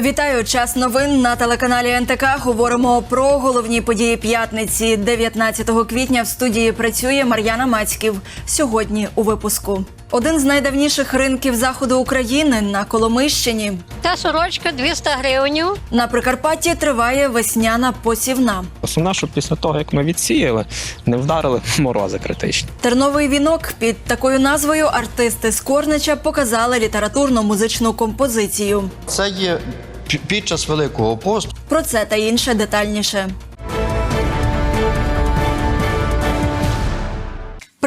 Вітаю час новин на телеканалі НТК. Говоримо про головні події п'ятниці. 19 квітня в студії працює Мар'яна Мацьків. Сьогодні у випуску один з найдавніших ринків заходу України на Коломищині. Та сорочка 200 гривень. На Прикарпатті триває весняна посівна. Основне, що після того, як ми відсіяли, не вдарили морози критичні. Терновий вінок під такою назвою артисти з Корнича показали літературно-музичну композицію. Це є під час Великого посту. Про це та інше детальніше.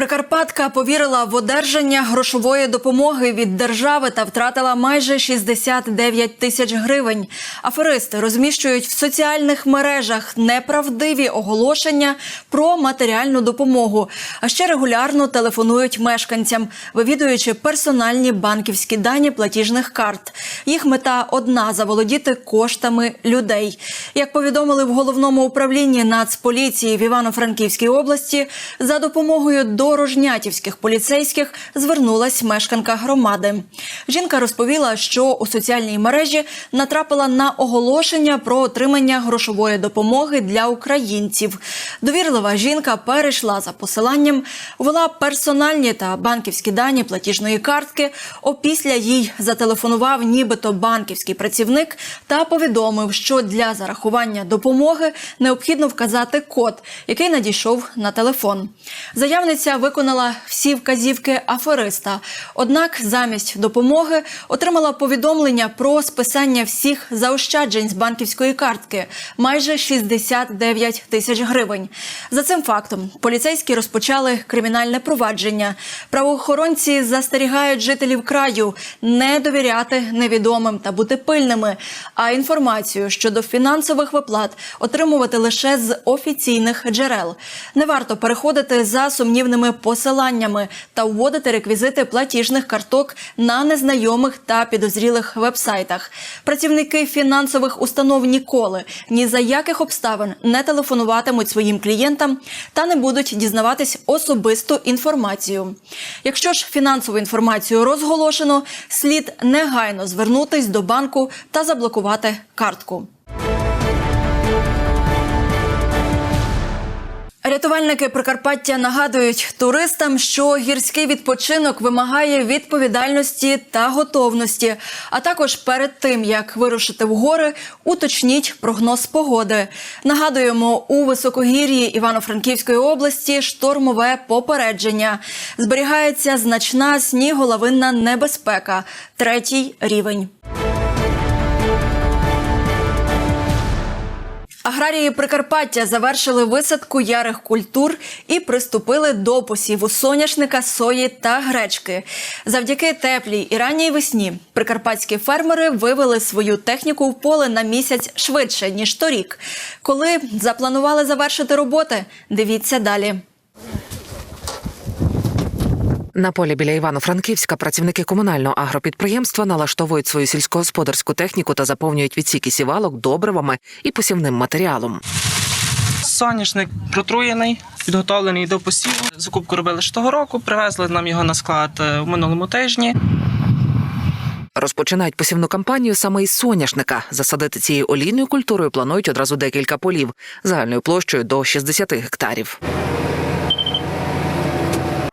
Прикарпатка повірила в одержання грошової допомоги від держави та втратила майже 69 тисяч гривень. Аферисти розміщують в соціальних мережах неправдиві оголошення про матеріальну допомогу, а ще регулярно телефонують мешканцям, вивідуючи персональні банківські дані платіжних карт. Їх мета одна заволодіти коштами людей. Як повідомили в головному управлінні Нацполіції в Івано-Франківській області, за допомогою до рожнятівських поліцейських звернулась мешканка громади. Жінка розповіла, що у соціальній мережі натрапила на оголошення про отримання грошової допомоги для українців. Довірлива жінка перейшла за посиланням, ввела персональні та банківські дані платіжної картки. Опісля їй зателефонував нібито банківський працівник та повідомив, що для зарахування допомоги необхідно вказати код, який надійшов на телефон. Заявниця виконала всі вказівки афериста. Однак замість допомоги отримала повідомлення про списання всіх заощаджень з банківської картки майже 69 тисяч гривень. За цим фактом поліцейські розпочали кримінальне провадження. Правоохоронці застерігають жителів краю не довіряти невідомим та бути пильними, а інформацію щодо фінансових виплат отримувати лише з офіційних джерел. Не варто переходити за сумнівними посиланнями та вводити реквізити платіжних карток на незнайомих та підозрілих вебсайтах. Працівники фінансових установ ніколи ні за яких обставин не телефонуватимуть своїм клієнтам та не будуть дізнаватись особисту інформацію. Якщо ж фінансову інформацію розголошено, слід негайно звернутись до банку та заблокувати картку. Рятувальники Прикарпаття нагадують туристам, що гірський відпочинок вимагає відповідальності та готовності. А також перед тим як вирушити в гори, уточніть прогноз погоди. Нагадуємо, у високогір'ї Івано-Франківської області штормове попередження. Зберігається значна сніголовинна небезпека, третій рівень. Аграрії Прикарпаття завершили висадку ярих культур і приступили до посіву соняшника, сої та гречки. Завдяки теплій і ранній весні прикарпатські фермери вивели свою техніку в поле на місяць швидше ніж торік. Коли запланували завершити роботи, дивіться далі. На полі біля Івано-Франківська працівники комунального агропідприємства налаштовують свою сільськогосподарську техніку та заповнюють відсіки сівалок добривами і посівним матеріалом. Соняшник протруєний, підготовлений до посіву. Закупку робили ж того року, привезли нам його на склад е, в минулому тижні. Розпочинають посівну кампанію саме із соняшника. Засадити цією олійною культурою планують одразу декілька полів загальною площею до 60 гектарів.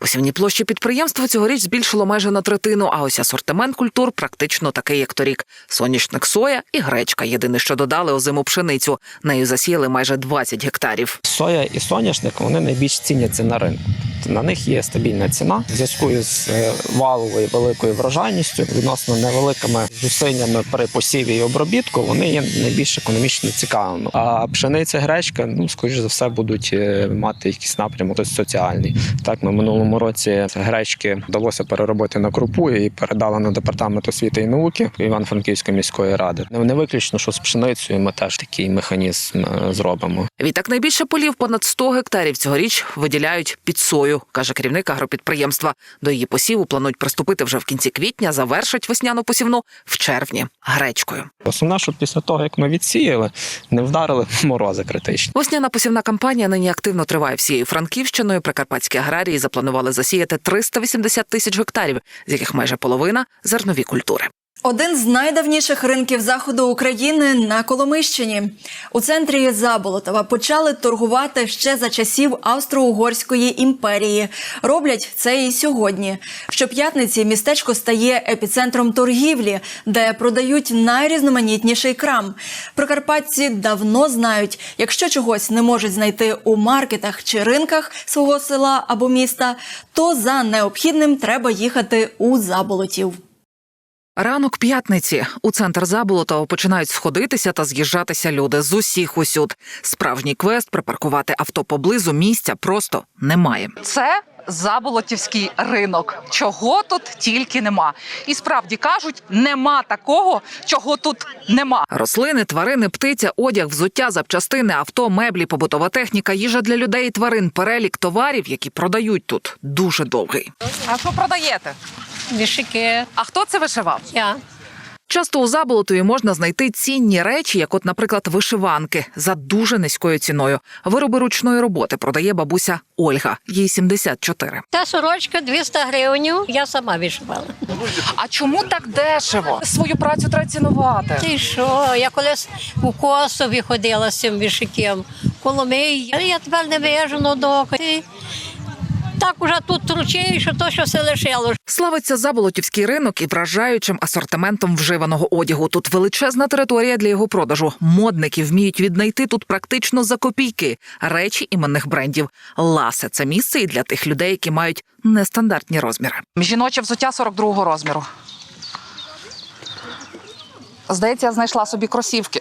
Посівні площі підприємства цьогоріч збільшило майже на третину, а ось асортимент культур практично такий, як торік. Соняшник соя і гречка. Єдине, що додали озиму пшеницю. Нею засіяли майже 20 гектарів. Соя і соняшник вони найбільш ціняться на ринку. На них є стабільна ціна в зв'язку з е, валовою великою врожайністю, відносно невеликими зусиллями при посіві і обробітку. Вони є найбільш економічно цікавими. А пшениця, гречка, ну скоріш за все, будуть е, мати якийсь напрямок соціальний. Так, ми минулому році гречки вдалося переробити на крупу і передали на департамент освіти і науки Івано-Франківської міської ради. Не виключно, що з пшеницею ми теж такий механізм е, зробимо. Відтак найбільше полів понад 100 гектарів цьогоріч виділяють під сою, каже керівник агропідприємства. До її посіву планують приступити вже в кінці квітня, завершать весняну посівну в червні гречкою. Основне, що після того, як ми відсіяли, не вдарили морози критичні. Весняна посівна кампанія нині активно триває всією Франківщиною. Прикарпатські аграрії запланували засіяти 380 тисяч гектарів, з яких майже половина зернові культури. Один з найдавніших ринків заходу України на Коломищині. У центрі Заболотова почали торгувати ще за часів Австро-Угорської імперії. Роблять це і сьогодні. Щоп'ятниці містечко стає епіцентром торгівлі, де продають найрізноманітніший крам. Прикарпатці давно знають, якщо чогось не можуть знайти у маркетах чи ринках свого села або міста, то за необхідним треба їхати у Заболотів. Ранок п'ятниці у центр Заболотова починають сходитися та з'їжджатися люди з усіх усюд. Справжній квест припаркувати авто поблизу місця просто немає. Це Заболотівський ринок. Чого тут тільки нема. І справді кажуть, нема такого, чого тут нема. Рослини, тварини, птиця, одяг, взуття, запчастини, авто, меблі, побутова техніка, їжа для людей і тварин, перелік товарів, які продають тут, дуже довгий. А що продаєте? Вішики. А хто це вишивав? Я. Часто у Заболотові можна знайти цінні речі, як, от, наприклад, вишиванки за дуже низькою ціною. Вироби ручної роботи продає бабуся Ольга, їй 74. Та сорочка 200 гривень. Я сама вишивала. А чому так дешево? Свою працю треба цінувати. Ти що? Я колись у Косові ходила з цим вішиком. Коломий. Але я тепер не вижу на доки. Так уже тут тручею, що то, що все лишило. Славиться Заболотівський ринок і вражаючим асортиментом вживаного одягу. Тут величезна територія для його продажу. Модники вміють віднайти тут практично за копійки речі іменних брендів. Ласе це місце і для тих людей, які мають нестандартні розміри. Жіноче взуття 42-го розміру. Здається, я знайшла собі кросівки.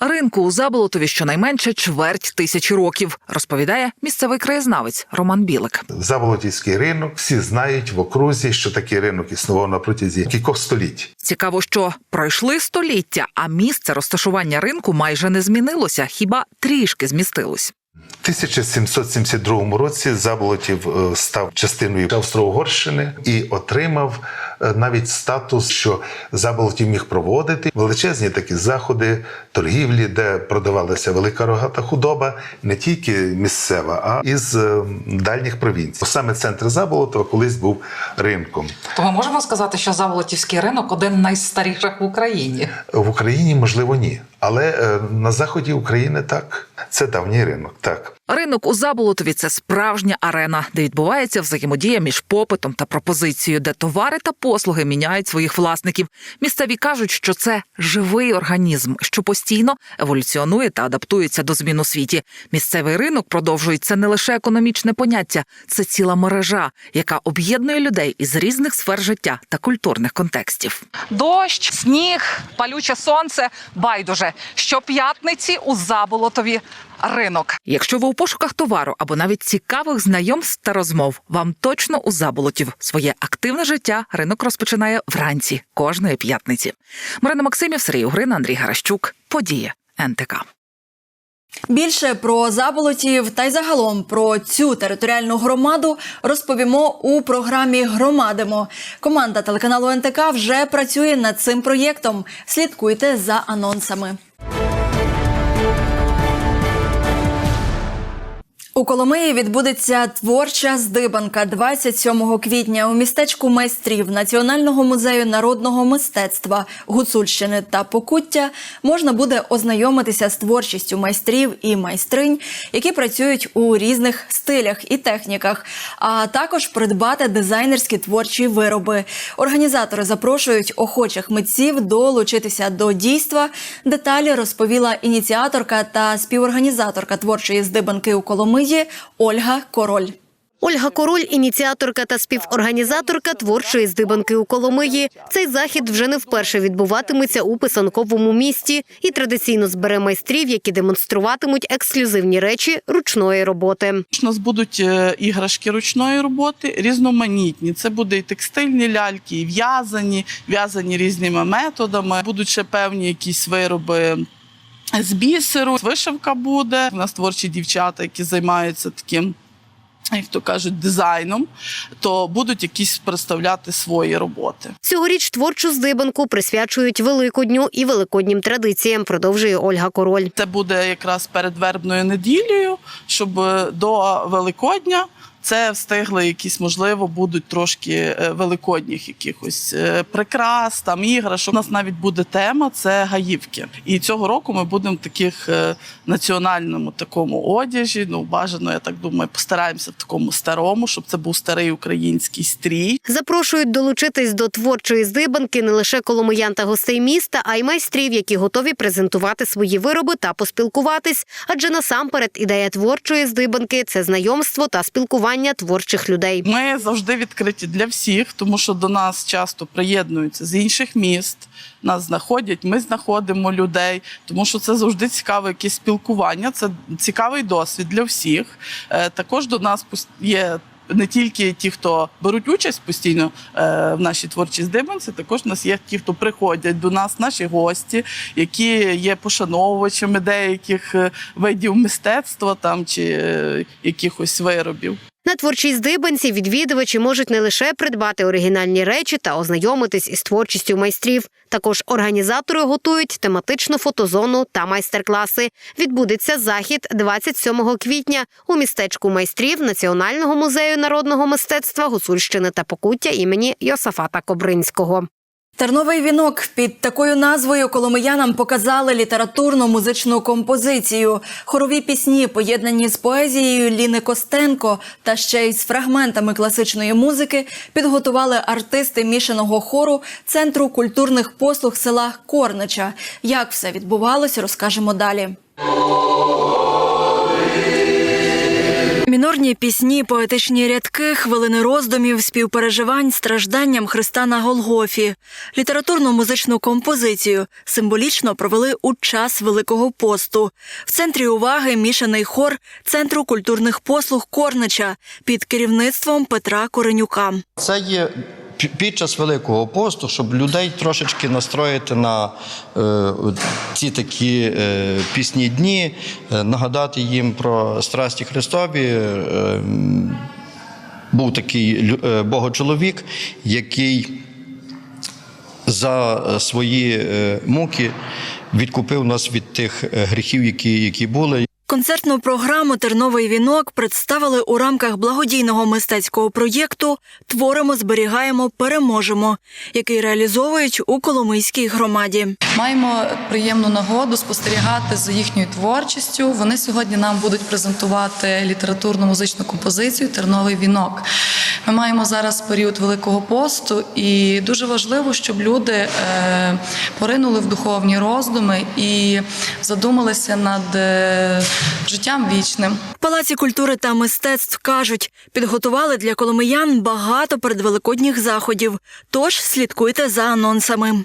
Ринку у Заболотові щонайменше чверть тисячі років, розповідає місцевий краєзнавець Роман Білик. Заболотівський ринок всі знають в окрузі, що такий ринок існував на протязі кількох століть. Цікаво, що пройшли століття, а місце розташування ринку майже не змінилося, хіба трішки змістилось. У 1772 році Заболотів е, став частиною Австро-Угорщини і отримав навіть статус, що Заболотів міг проводити величезні такі заходи торгівлі, де продавалася велика рогата худоба, не тільки місцева, а із е, дальніх провінцій. Саме центр Заболотова колись був ринком. То ми можемо сказати, що Заболотівський ринок один з найстаріших в Україні. В Україні можливо ні, але е, на заході України так. Це давній ринок. Так. Ринок у Заболотові це справжня арена, де відбувається взаємодія між попитом та пропозицією, де товари та послуги міняють своїх власників. Місцеві кажуть, що це живий організм, що постійно еволюціонує та адаптується до змін у світі. Місцевий ринок продовжує це не лише економічне поняття, це ціла мережа, яка об'єднує людей із різних сфер життя та культурних контекстів. Дощ, сніг, палюче сонце. Байдуже. Щоп'ятниці у Заболотові ринок. Якщо ви у пошуках товару або навіть цікавих знайомств та розмов, вам точно у заболотів своє активне життя ринок розпочинає вранці кожної п'ятниці. Марина Максимів, Сергій Угрин, Андрій Гаращук. Подія НТК. Більше про заболотів та й загалом про цю територіальну громаду розповімо у програмі Громадимо. Команда телеканалу НТК вже працює над цим проєктом. Слідкуйте за анонсами. У Коломиї відбудеться творча здибанка 27 квітня у містечку майстрів Національного музею народного мистецтва Гуцульщини та Покуття можна буде ознайомитися з творчістю майстрів і майстринь, які працюють у різних стилях і техніках, а також придбати дизайнерські творчі вироби. Організатори запрошують охочих митців долучитися до дійства. Деталі розповіла ініціаторка та співорганізаторка творчої здибанки у Коломиї Ольга Король. Ольга Король, ініціаторка та співорганізаторка творчої здибанки у Коломиї. Цей захід вже не вперше відбуватиметься у писанковому місті і традиційно збере майстрів, які демонструватимуть ексклюзивні речі ручної роботи. У нас будуть е, іграшки ручної роботи, різноманітні. Це буде і текстильні ляльки, і в'язані, в'язані різними методами. Будуть ще певні якісь вироби. З бісеру, вишивка буде. У нас творчі дівчата, які займаються таким, як то кажуть, дизайном, то будуть якісь представляти свої роботи. Цьогоріч творчу здибанку присвячують Великодню і великоднім традиціям, продовжує Ольга Король. Це буде якраз перед вербною неділею, щоб до Великодня Це встигли якісь, можливо, будуть трошки е, великодніх якихось е, прикрас, там іграшок. У нас навіть буде тема це гаївки. І цього року ми будемо в таких е, національному такому одяжі. Ну, бажано, я так думаю, постараємося в такому старому, щоб це був старий український стрій. Запрошують долучитись до творчої здибанки не лише коломиян та гостей міста, а й майстрів, які готові презентувати свої вироби та поспілкуватись. Адже насамперед ідея творчої здибанки це знайомство та спілкування творчих людей. Ми завжди відкриті для всіх, тому що до нас часто приєднуються з інших міст. Нас знаходять, ми знаходимо людей, тому що це завжди цікаве якесь спілкування. Це цікавий досвід для всіх. Е, Також до нас є. Не тільки ті, хто беруть участь постійно е, в нашій творчій здибанці, також у нас є ті, хто приходять до нас, наші гості, які є пошановувачами деяких е, видів мистецтва там чи якихось виробів. На творчій здибанці відвідувачі можуть не лише придбати оригінальні речі та ознайомитись із творчістю майстрів. Також організатори готують тематичну фотозону та майстер-класи. Відбудеться захід 27 квітня у містечку майстрів Національного музею народного мистецтва Гуцульщини та Покуття імені Йосафата Кобринського. Терновий вінок під такою назвою коломиянам показали літературну музичну композицію. Хорові пісні, поєднані з поезією Ліни Костенко та ще й з фрагментами класичної музики, підготували артисти мішаного хору Центру культурних послуг села Корнича. Як все відбувалося, розкажемо далі. Мінорні пісні, поетичні рядки, хвилини роздумів, співпереживань, стражданням Христа на Голгофі. Літературну музичну композицію символічно провели у час Великого посту. В центрі уваги мішаний хор Центру культурних послуг Корнича під керівництвом Петра Коренюка. Це є під час Великого посту, щоб людей трошечки настроїти на е, ці такі е, пісні дні, е, нагадати їм про страсті Христові. Е, був такий е, богочоловік, який за свої е, муки відкупив нас від тих е, гріхів, які, які були. Концертну програму Терновий вінок представили у рамках благодійного мистецького проєкту Творимо, зберігаємо, переможемо, який реалізовують у Коломийській громаді. Маємо приємну нагоду спостерігати за їхньою творчістю. Вони сьогодні нам будуть презентувати літературну музичну композицію Терновий вінок. Ми маємо зараз період Великого посту, і дуже важливо, щоб люди е, поринули в духовні роздуми і задумалися над е, життям вічним. В Палаці культури та мистецтв кажуть, підготували для коломиян багато передвеликодніх заходів. Тож слідкуйте за анонсами.